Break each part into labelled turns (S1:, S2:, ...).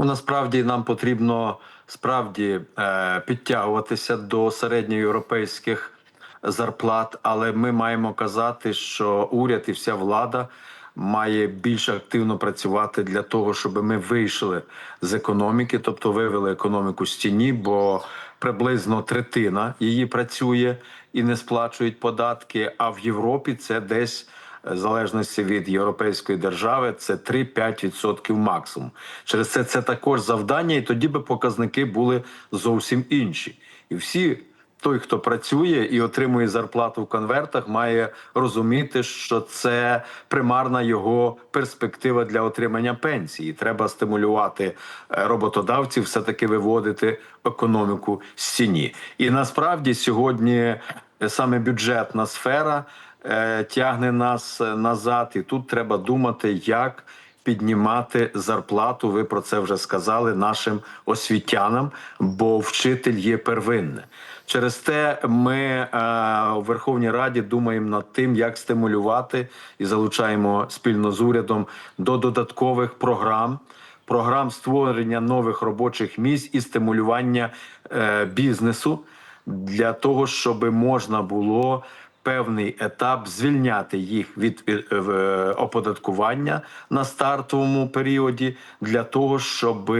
S1: Ну, насправді нам потрібно справді е, підтягуватися до середньоєвропейських зарплат, але ми маємо казати, що уряд і вся влада має більш активно працювати для того, щоб ми вийшли з економіки, тобто вивели економіку з тіні, бо приблизно третина її працює і не сплачують податки. А в Європі це десь в залежності від європейської держави, це 3-5% максимум. Через це це також завдання, і тоді би показники були зовсім інші. І всі, той, хто працює і отримує зарплату в конвертах, має розуміти, що це примарна його перспектива для отримання пенсії. Треба стимулювати е, роботодавців, все таки виводити економіку з тіні. І насправді сьогодні е, саме бюджетна сфера е, тягне нас е, назад, і тут треба думати, як піднімати зарплату. Ви про це вже сказали нашим освітянам, бо вчитель є первинне. Через те ми е, у Верховній Раді думаємо над тим, як стимулювати і залучаємо спільно з урядом до додаткових програм. Програм створення нових робочих місць і стимулювання е, бізнесу для того, щоб можна було певний етап звільняти їх від е, е, оподаткування на стартовому періоді для того, щоб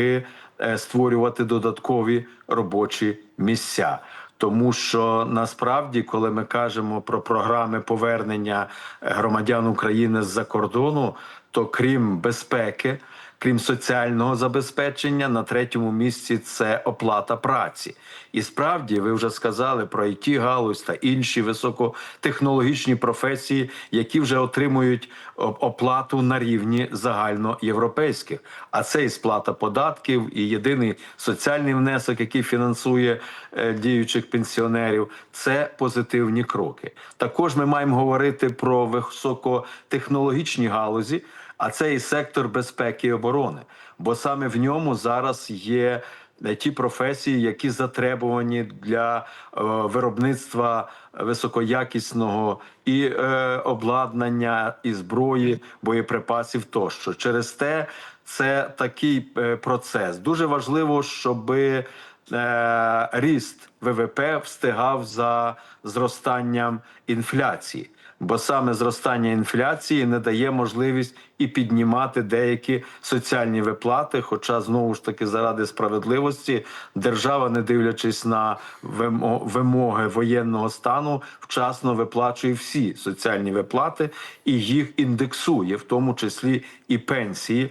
S1: створювати додаткові робочі місця. Тому що насправді, коли ми кажемо про програми повернення громадян України з-за кордону, то крім безпеки, крім соціального забезпечення, на третьому місці це оплата праці. І справді, ви вже сказали про it галузь та інші високотехнологічні професії, які вже отримують оплату на рівні загальноєвропейських. А це і сплата податків, і єдиний соціальний внесок, який фінансує е, діючих пенсіонерів. Це позитивні кроки. Також ми маємо говорити про високотехнологічні галузі. А це і сектор безпеки і оборони, бо саме в ньому зараз є е, ті професії, які затребувані для е, виробництва високоякісного і е, обладнання, і зброї, боєприпасів тощо. Через те це такий е, процес. Дуже важливо, щоби е, ріст ВВП встигав за зростанням інфляції. Бо саме зростання інфляції не дає можливість і піднімати деякі соціальні виплати. Хоча знову ж таки, заради справедливості, держава, не дивлячись на вимоги воєнного стану, вчасно виплачує всі соціальні виплати і їх індексує, в тому числі і пенсії